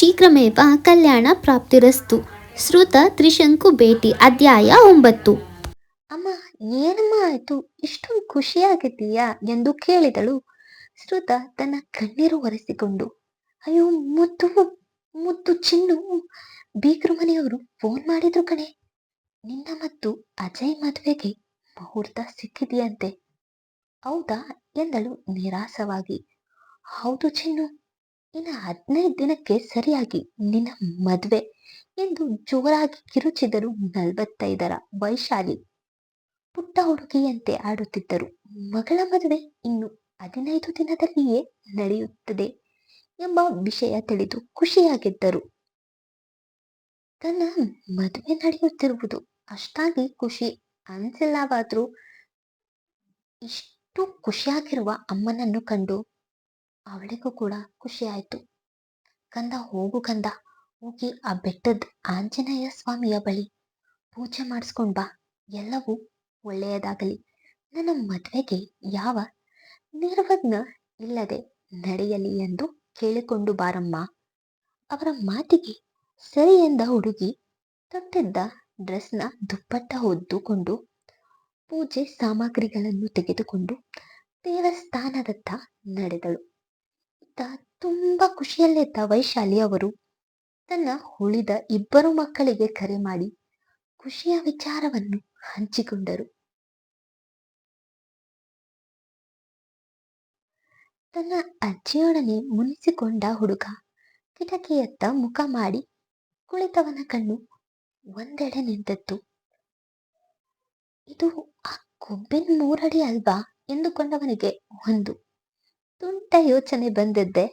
ಶೀಘ್ರಮೇವ ಕಲ್ಯಾಣ ಪ್ರಾಪ್ತಿರಸ್ತು. ಶ್ರುತ ತ್ರಿಶಂಕು ಭೇಟಿ, ಅಧ್ಯಾಯ ಒಂಬತ್ತು. ಅಮ್ಮ, ಏನಮ್ಮ ಆಯ್ತು? ಇಷ್ಟೊಂದು ಖುಷಿಯಾಗಿದ್ದೀಯಾ ಎಂದು ಕೇಳಿದಳು. ಶ್ರುತ ತನ್ನ ಕಣ್ಣೀರು ಒರೆಸಿಕೊಂಡು, ಅಯ್ಯೋ, ಮುದ್ದು ಮುದ್ದು ಚಿನ್ನು, ಬೀಗ್ರು ಮನೆಯವರು ಫೋನ್ ಮಾಡಿದ್ರು ಕಣೆ. ನಿನ್ನ ಮತ್ತು ಅಜಯ್ ಮದುವೆಗೆ ಮುಹೂರ್ತ ಸಿಕ್ಕಿದೆಯಂತೆ. ಹೌದಾ? ಎಂದಳು ನಿರಾಸವಾಗಿ. ಹೌದು ಚಿನ್ನು ಇನ್ನು ಹದಿನೈದು ದಿನಕ್ಕೆ ಸರಿಯಾಗಿ ನಿನ್ನ ಮದುವೆ ಎಂದು ಜೋರಾಗಿ ಕಿರುಚಿದರು ನಲವತ್ತೈದರ ವೈಶಾಲಿ ಪುಟ್ಟ ಹುಡುಗಿಯಂತೆ ಆಡುತ್ತಿದ್ದರು. ಮಗಳ ಮದುವೆ ಇನ್ನು ಹದಿನೈದು ದಿನದಲ್ಲಿಯೇ ನಡೆಯುತ್ತದೆ ಎಂಬ ವಿಷಯ ತಿಳಿದು ಖುಷಿಯಾಗಿದ್ದರು. ತನ್ನ ಮದುವೆ ನಡೆಯುತ್ತಿರುವುದು ಅಷ್ಟಾಗಿ ಖುಷಿ ಅನಿಸಿಲ್ಲವಾದ್ರೂ ಇಷ್ಟು ಖುಷಿಯಾಗಿರುವ ಅಮ್ಮನನ್ನು ಕಂಡು ಅವಳಿಗೂ ಕೂಡ ಖುಷಿ ಆಯಿತು. ಕಂದ ಹೋಗು ಕಂದ, ಹೋಗಿ ಆ ಬೆಟ್ಟದ ಆಂಜನೇಯ ಸ್ವಾಮಿಯ ಬಳಿ ಪೂಜೆ ಮಾಡಿಸ್ಕೊಂಡ್ ಬಾ, ಎಲ್ಲವೂ ಒಳ್ಳೆಯದಾಗಲಿ. ನನ್ನ ಮದುವೆಗೆ ಯಾವ ನಿರ್ವಜ್ಞ ಇಲ್ಲದೆ ನಡೆಯಲಿ ಎಂದು ಕೇಳಿಕೊಂಡು ಬಾರಮ್ಮ. ಅವರ ಮಾತಿಗೆ ಸರಿ ಎಂದ ಹುಡುಗಿ ತೊಟ್ಟಿದ್ದ ಡ್ರೆಸ್ನ ದುಪ್ಪಟ್ಟ ಹೊದ್ದುಕೊಂಡು ಪೂಜೆ ಸಾಮಗ್ರಿಗಳನ್ನು ತೆಗೆದುಕೊಂಡು ದೇವಸ್ಥಾನದತ್ತ ನಡೆದಳು. ತುಂಬಾ ಖುಷಿಯಲ್ಲಿದ್ದ ವೈಶಾಲಿ ಅವರು ತನ್ನ ಉಳಿದ ಇಬ್ಬರು ಮಕ್ಕಳಿಗೆ ಕರೆ ಮಾಡಿ ಖುಷಿಯ ವಿಚಾರವನ್ನು ಹಂಚಿಕೊಂಡರು. ತನ್ನ ಅಜ್ಜಿಯೊಡನೆ ಮುನಿಸಿಕೊಂಡ ಹುಡುಗ ಕಿಟಕಿಯತ್ತ ಮುಖ ಮಾಡಿ ಕುಳಿತವನ ಕಣ್ಣು ಒಂದೆಡೆ ನಿಂತದ್ದು ಇದು ಆ ಕೊಬ್ಬಿನ ಮೂರಡಿ ಅಲ್ವಾ? ಎಂದುಕೊಂಡವನಿಗೆ ಒಂದು ತುಂಟ ಯೋಚನೆ ಬಂದದ್ದೆ.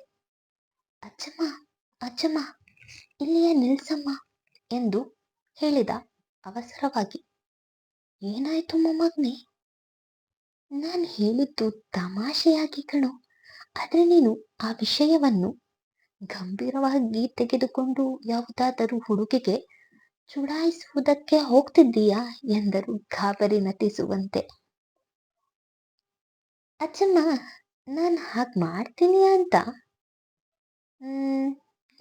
ಅಜ್ಜಮ್ಮ ಅಜ್ಜಮ್ಮ ಇಲ್ಲಿಯೇ ನಿಲ್ಸಮ್ಮ ಎಂದು ಹೇಳಿದ ಅವಸರವಾಗಿ. ಏನಾಯ್ತು ಮೊಮ್ಮಗ್ನೆ? ನಾನು ಹೇಳಿದ್ದು ತಮಾಷೆಯಾಗಿ ಕಣೋ. ಆದ್ರೆ ನೀನು ಆ ವಿಷಯವನ್ನು ಗಂಭೀರವಾಗಿ ತೆಗೆದುಕೊಂಡು ಯಾವುದಾದರೂ ಹುಡುಗಿಗೆ ಚುಡಾಯಿಸುವುದಕ್ಕೆ ಹೋಗ್ತಿದ್ದೀಯಾ? ಎಂದರು ಗಾಬರಿ ನಟಿಸುವಂತೆ. ಅಜ್ಜಮ್ಮ ನಾನು ಹಾಗೆ ಮಾಡ್ತೀನಿ ಅಂತ.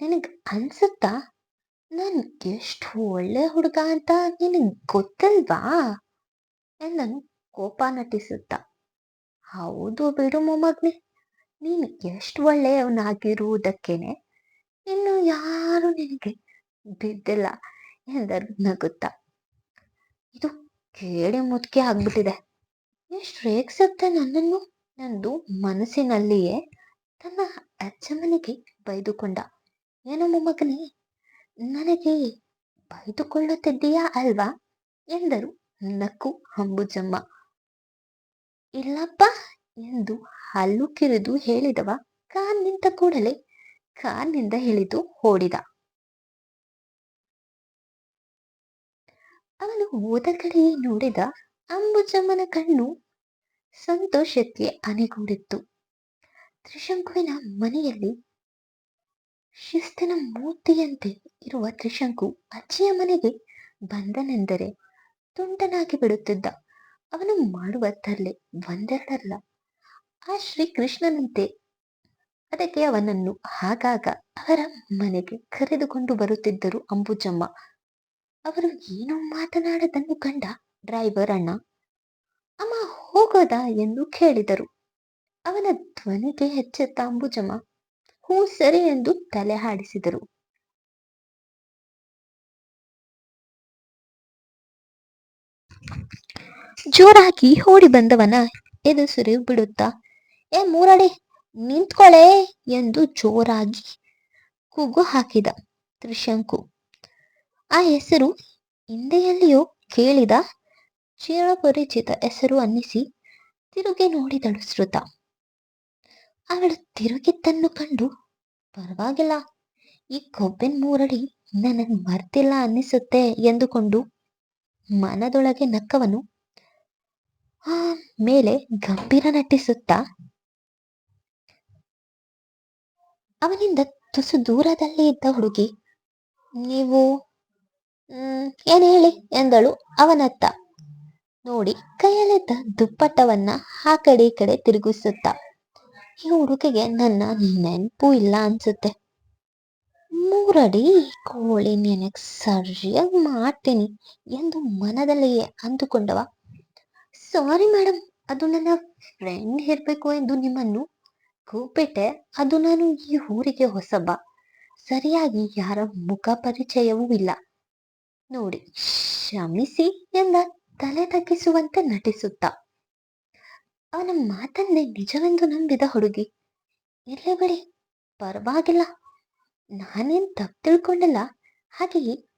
ನಿನಗೆ ಅನ್ಸುತ್ತಾ? ನಾನು ಎಷ್ಟು ಒಳ್ಳೆ ಹುಡುಗ ಅಂತ ನಿನಗೆ ಗೊತ್ತಲ್ವಾ? ಎಂದನು ಕೋಪ ನಟಿಸುತ್ತ? ಹೌದು ಬಿಡು ಮೊಮ್ಮಗ್ನೆ. ನೀನು ಎಷ್ಟು ಒಳ್ಳೆಯವನಾಗಿರುವುದಕ್ಕೇನೆ ಇನ್ನು ಯಾರು ನಿನಗೆ ಬಿದ್ದಿಲ್ಲ ಎಂದರು ನಗುತ್ತ? ಇದು ಕೇಳಿ ಮುದ್ಕೆ ಆಗ್ಬಿಟ್ಟಿದೆ. ಎಷ್ಟು ರೇಗಿಸುತ್ತೆ ನನ್ನನ್ನು? ನಂದು ಮನಸ್ಸಿನಲ್ಲಿಯೇ ತನ್ನ ಅಜ್ಜಮ್ಮನಿಗೆ ಬೈದುಕೊಂಡ. ಏನೋ ಮೊಮ್ಮಗನೇ, ನನಗೆ ಬೈದುಕೊಳ್ಳುತ್ತಿದ್ದೀಯಾ ಅಲ್ವಾ? ಎಂದರು ನಕ್ಕು ಅಂಬುಜಮ್ಮ. ಇಲ್ಲಪ್ಪ, ಎಂದು ಹಲ್ಲು ಕಿರಿದು ಹೇಳಿದವ ಕಾರ್ ನಿಂತ ಕೂಡಲೇ ಕಾರ್ನಿಂದ ಇಳಿದು ಓಡಿದ. ಅವನು ಹೋದ ಕಡೆಯೇ ನೋಡಿದ ಅಂಬುಜಮ್ಮನ ಕಣ್ಣು ಸಂತೋಷಕ್ಕೆ ಅನೆಗೂಡಿತ್ತು ತ್ರಿಶಂಕುವಿನ ಮನೆಯಲ್ಲಿ ಶಿಸ್ತಿನ ಮೂರ್ತಿಯಂತೆ ಇರುವ ತ್ರಿಶಂಕು ಅಜ್ಜಿಯ ಮನೆಗೆ ಬಂದನೆಂದರೆ ತುಂಟನಾಗಿ ಬಿಡುತ್ತಿದ್ದ. ಅವನು ಮಾಡುವ ತರ್ಲೆ ಒಂದೆರಡಲ್ಲ. ಆ ಶ್ರೀಕೃಷ್ಣನಂತೆ ಅದಕ್ಕೆ ಅವನನ್ನು ಆಗಾಗ ಅವರ ಮನೆಗೆ ಕರೆದುಕೊಂಡು ಬರುತ್ತಿದ್ದರು ಅಂಬುಜಮ್ಮ. ಅವರು ಏನೋ ಮಾತನಾಡದನ್ನು ಕಂಡ ಡ್ರೈವರ್ ಅಣ್ಣ ಅಮ್ಮ ಹೋಗೋದಾ ಎಂದು ಕೇಳಿದರು. ಅವನ ಧ್ವನಿಗೆ ಹೆಚ್ಚೆತ್ತ ಅಂಬುಜಮ್ಮ ಹೂ ಸರಿ ಎಂದು ತಲೆ ಹಾಡಿಸಿದರು. ಜೋರಾಗಿ ಓಡಿ ಬಂದವನ ಎದುಸುರಿ ಬಿಡುತ್ತಾ, ಏ ಮೂರಡಿ, ನಿಂತ್ಕೊಳೆ ಎಂದು ಜೋರಾಗಿ ಕೂಗು ಹಾಕಿದ ತ್ರಿಶಂಕು. ಆ ಹೆಸರು ಹಿಂದೆಯಲ್ಲಿಯೂ ಕೇಳಿದ ಚಿರಪರಿಚಿತ ಹೆಸರು ಅನ್ನಿಸಿ ತಿರುಗಿ ನೋಡಿದಳು ಶ್ರುತ. ಅವಳು ತಿರುಗಿದ್ದನ್ನು ಕಂಡು, ಪರವಾಗಿಲ್ಲ, ಈ ಕೊಬ್ಬಿನ ಮೂರಡಿ ನನಗೆ ಮರ್ತಿಲ್ಲ ಅನ್ನಿಸುತ್ತೆ ಎಂದುಕೊಂಡು ಮನದೊಳಗೆ ನಕ್ಕವನು, ಆ ಮೇಲೆ ಗಂಭೀರ ನಟಿಸುತ್ತಾ, ಅವನಿಂದ ತುಸು ದೂರದಲ್ಲಿ ಇದ್ದ ಹುಡುಗಿ, ನೀವು ಏನ್ ಹೇಳಿ? ಎಂದಳು ಅವನತ್ತ. ನೋಡಿ, ಕೈಯಲ್ಲಿದ್ದ ದುಪ್ಪಟ್ಟವನ್ನ ಆ ಕಡೆ ಈ ಕಡೆ ತಿರುಗಿಸುತ್ತ, ಈ ಹುಡುಗಿಗೆ ನನ್ನ ನೆನಪು ಇಲ್ಲ ಅನ್ಸುತ್ತೆ. ಮೂರಡಿ ಕೋಳಿ ನೆನಕ್ ಸರಿಯಾಗಿ ಮಾಡ್ತೀನಿ ಎಂದು ಮನದಲ್ಲಿಯೇ ಅಂದುಕೊಂಡವ. ಸಾರಿ ಮೇಡಮ್ ಅದು ನನ್ನ ಫ್ರೆಂಡ್ ಇರ್ಬೇಕು ಎಂದು ನಿಮ್ಮನ್ನು ಕೂಪಿಟ್ಟೆ, ಅದು ನಾನು ಈ ಊರಿಗೆ ಹೊಸಬ ಸರಿಯಾಗಿ ಯಾರ ಮುಖ ಪರಿಚಯವೂ ಇಲ್ಲ. ನೋಡಿ, ಕ್ಷಮಿಸಿ ಎಂದ ತಲೆ ತಗ್ಗಿಸುವಂತೆ ನಟಿಸುತ್ತ. ಅವನ ಮಾತನ್ನೇ ನಿಜವೆಂದು ನಂಬಿದ ಹುಡುಗಿ. ಇರ್ಲಿ ಬಿಡಿ, ಪರವಾಗಿಲ್ಲ. ನಾನೇನ್ ತಪ್ಪು ತಿಳ್ಕೊಂಡಲ್ಲ. ಹಾಗೆಯೇ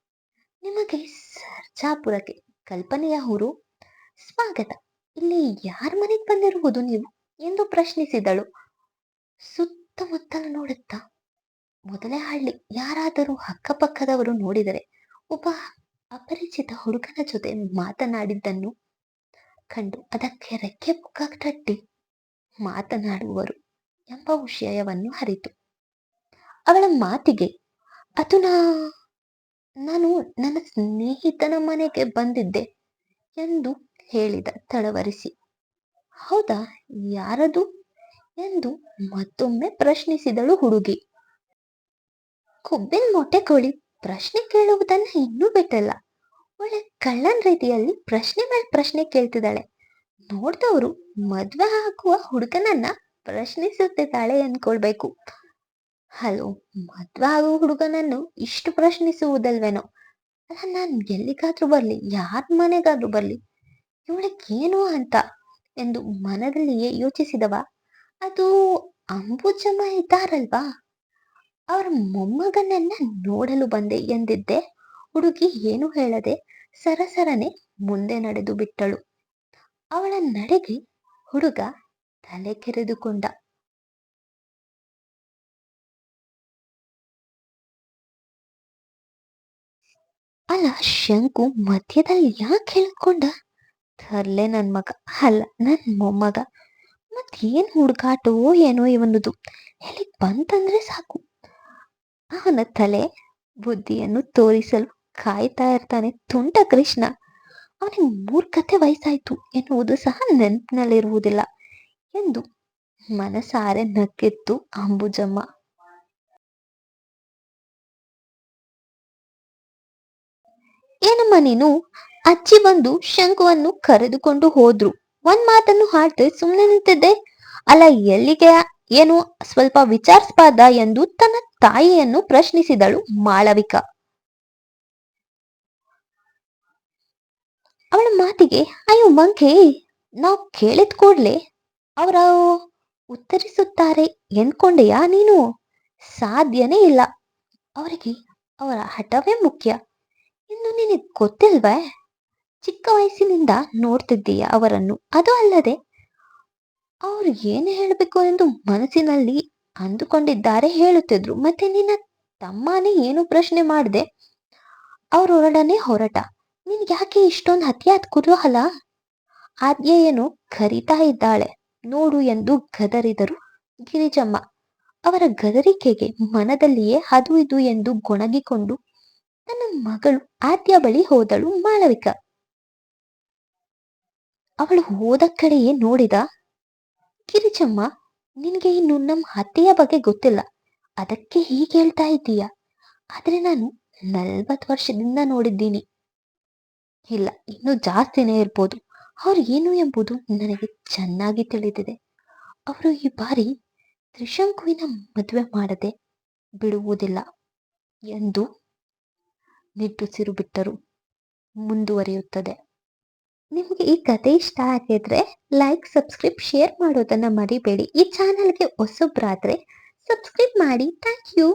ನಿಮಗೆ ಸರ್ಜಾಪುರಕ್ಕೆ ಕಲ್ಪನೆಯ ಊರು. ಸ್ವಾಗತ. ಇಲ್ಲಿ ಯಾರ ಮನೆಗೆ ಬಂದಿರುವುದು ನೀವು? ಎಂದು ಪ್ರಶ್ನಿಸಿದಳು. ಸುತ್ತಮುತ್ತಲು ನೋಡುತ್ತಾ. ಮೊದಲೇ ಹಳ್ಳಿ. ಯಾರಾದರೂ ಅಕ್ಕಪಕ್ಕದವರು ನೋಡಿದರೆ ಒಬ್ಬ ಅಪರಿಚಿತ ಹುಡುಗನ ಜೊತೆ ಮಾತನಾಡಿದ್ದನ್ನು ಕಂಡು ಅದಕ್ಕೆ ರೆಕ್ಕೆ ಪುಕ್ಕ ಕಟ್ಟಿ ಮಾತನಾಡುವರು ಎಂಬ ವಿಷಯವನ್ನು ಅರಿತು. ಅವಳ ಮಾತಿಗೆ, ಅದು ನಾನು ನನ್ನ ಸ್ನೇಹಿತನ ಮನೆಗೆ ಬಂದಿದ್ದೆ ಎಂದು ಹೇಳಿದ ತಳವರಿಸಿ. ಹೌದಾ, ಯಾರದು? ಎಂದು ಮತ್ತೊಮ್ಮೆ ಪ್ರಶ್ನಿಸಿದಳು ಹುಡುಗಿ. ಕೊಬ್ಬಿನ ಮೊಟ್ಟೆ ಕೋಳಿ. ಪ್ರಶ್ನೆ ಕೇಳುವುದನ್ನ ಇನ್ನೂ ಬಿಟ್ಟಲ್ಲ. ಒಳ್ಳೆ ಕಳ್ಳನ್ ರೀತಿಯಲ್ಲಿ ಪ್ರಶ್ನೆ ಮೇಲೆ ಪ್ರಶ್ನೆ ಕೇಳ್ತಿದ್ದಾಳೆ. ನೋಡ್ದವ್ರು ಮದ್ವೆ ಹಾಕುವ ಹುಡುಗನನ್ನ ಪ್ರಶ್ನಿಸುತ್ತಿದ್ದಾಳೆ ಅನ್ಕೊಳ್ಬೇಕು. ಹಲೋ, ಮದ್ವೆ ಆಗುವ ಹುಡುಗನನ್ನು ಇಷ್ಟು ಪ್ರಶ್ನಿಸುವುದಲ್ವೇನೋ? ಅಲ್ಲ, ನಾನ್ ಎಲ್ಲಿಗಾದ್ರೂ ಬರ್ಲಿ, ಯಾರ ಮನೆಗಾದ್ರೂ ಬರ್ಲಿ ಇವಳಿಗೇನು ಅಂತ ಎಂದು ಮನದಲ್ಲಿಯೇ ಯೋಚಿಸಿದವ. ಅದು ಅಂಬುಜಮ್ಮ ಇದ್ದಾರಲ್ವಾ? ಅವರ ಮೊಮ್ಮಗನನ್ನ ನೋಡಲು ಬಂದೆ ಎಂದಿದ್ದೆ. ಹುಡುಗಿ ಏನು ಹೇಳದೆ ಸರಸರನೆ ಮುಂದೆ ನಡೆದು ಬಿಟ್ಟಳು. ಅವಳ ನಡೆಗೆ ಹುಡುಗ ತಲೆ ಕೆರೆದುಕೊಂಡ. ಅಲ್ಲ, ಶಂಕು ಮಧ್ಯದಲ್ಲಿ ಯಾಕೆ ಹೇಳ್ಕೊಂಡ? ತರ್ಲೆ ನನ್ ಮಗ. ಅಲ್ಲ, ನನ್ ಮೊಮ್ಮಗ. ಮತ್ತೇನ್ ಹುಡುಗಾಟವೋ ಏನೋ ಇವನದು. ಎಲ್ಲಿಗ್ ಬಂತಂದ್ರೆ ಸಾಕು. ಅವನ ತಲೆ ಬುದ್ಧಿಯನ್ನು ತೋರಿಸಲು ಕಾಯ್ತಾ ಇರ್ತಾನೆ ತುಂಟ ಕೃಷ್ಣ. ಅವನಿಗೆ ಮೂರ್ಖತೆ ವಯಸ್ಸಾಯ್ತು ಎನ್ನುವುದು ಸಹ ನೆನಪಿನಲ್ಲಿರುವುದಿಲ್ಲ ಎಂದು ಮನಸಾರೆ ನಕ್ಕಿತ್ತು ಅಂಬುಜಮ್ಮ. ಏನಮ್ಮ ನೀನು? ಅಜ್ಜಿ ಬಂದು ಶಂಕುವನ್ನು ಕರೆದುಕೊಂಡು ಹೋದ್ರು. ಒಂದ್ ಮಾತನ್ನು ಹಾಡ್ದೆ ಸುಮ್ಮನೆ ನಿಂತಿದ್ದೆ? ಅಲ್ಲ ಎಲ್ಲಿಗೆ? ಏನು ಸ್ವಲ್ಪ ವಿಚಾರಿಸಬಾರ್ದ ಎಂದು ತನ್ನ ತಾಯಿಯನ್ನು ಪ್ರಶ್ನಿಸಿದಳು ಮಾಳವಿಕ. ಅವಳ ಮಾತಿಗೆ, ಅಯ್ಯೋ ಮಂಕೆ, ನಾವು ಕೇಳಿದ ಕೂಡ್ಲೆ ಅವರ ಉತ್ತರಿಸುತ್ತಾರೆ ಎಂದ್ಕೊಂಡೆಯಾ ನೀನು? ಸಾಧ್ಯನೇ ಇಲ್ಲ. ಅವರಿಗೆ ಅವರ ಹಠವೇ ಮುಖ್ಯ. ಇನ್ನು ನಿನಗೆ ಗೊತ್ತಿಲ್ವೇ? ಚಿಕ್ಕ ವಯಸ್ಸಿನಿಂದ ನೋಡ್ತಿದ್ದೀಯ ಅವರನ್ನು. ಅದು ಅಲ್ಲದೆ, ಅವ್ರು ಏನು ಹೇಳಬೇಕು ಎಂದು ಮನಸ್ಸಿನಲ್ಲಿ ಅಂದುಕೊಂಡಿದ್ದಾರೆ ಹೇಳುತ್ತಿದ್ರು. ಮತ್ತೆ ನಿನ್ನ ತಮ್ಮನೇ ಏನು ಪ್ರಶ್ನೆ ಮಾಡದೆ? ಅವರೊಡನೆ ಹೊರಟ. ನಿನ್ಗೆ ಯಾಕೆ ಇಷ್ಟೊಂದು ಅತಿಯಾದ ಆದ್ಯ ಏನು ಕರಿತಾ ಇದ್ದಾಳೆ. ನೋಡು ಎಂದು ಗದರಿದರು ಗಿರಿಜಮ್ಮ. ಅವರ ಗದರಿಕೆಗೆ ಮನದಲ್ಲಿಯೇ ಅದು ಇದು ಎಂದು ಗೊಣಗಿಕೊಂಡು ತನ್ನ ಮಗಳು ಆದ್ಯ ಬಳಿ ಹೋದಳು ಮಾಳವಿಕ. ಅವಳು ಹೋದ ಕಡೆಯೇ ನೋಡಿದ ಗಿರಿಜಮ್ಮ ನಿನ್ಗೆ ಇನ್ನು ನಮ್ಮ ಅತ್ತೆಯ ಬಗ್ಗೆ ಗೊತ್ತಿಲ್ಲ. ಅದಕ್ಕೆ ಹೀಗೆ ಹೇಳ್ತಾ ಇದ್ದೀಯ? ಆದರೆ ನಾನು ನಲ್ವತ್ತು ವರ್ಷದಿಂದ ನೋಡಿದ್ದೀನಿ. ಇಲ್ಲ, ಇನ್ನು ಜಾಸ್ತಿನೇ ಇರ್ಬೋದು. ಅವ್ರು ಏನು ಎಂಬುದು ನನಗೆ ಚೆನ್ನಾಗಿ ತಿಳಿದಿದೆ. ಅವರು ಈ ಬಾರಿ ತ್ರಿಶಂಕುವಿನ ಮದುವೆ ಮಾಡದೆ ಬಿಡುವುದಿಲ್ಲ ಎಂದು ನಿಟ್ಟುಸಿರು ಬಿಟ್ಟರು. ಮುಂದುವರಿಯುತ್ತದೆ. ನಿಮಗೆ ಈ ಕತೆ ಇಷ್ಟ ಆಗಿದ್ರೆ ಲೈಕ್ ಸಬ್ಸ್ಕ್ರೈಬ್ ಶೇರ್ ಮಾಡೋದನ್ನ ಮರಿಬೇಡಿ. ಈ ಚಾನಲ್ಗೆ ಹೊಸಬ್ರಾದ್ರೆ ಸಬ್ಸ್ಕ್ರೈಬ್ ಮಾಡಿ. Thank you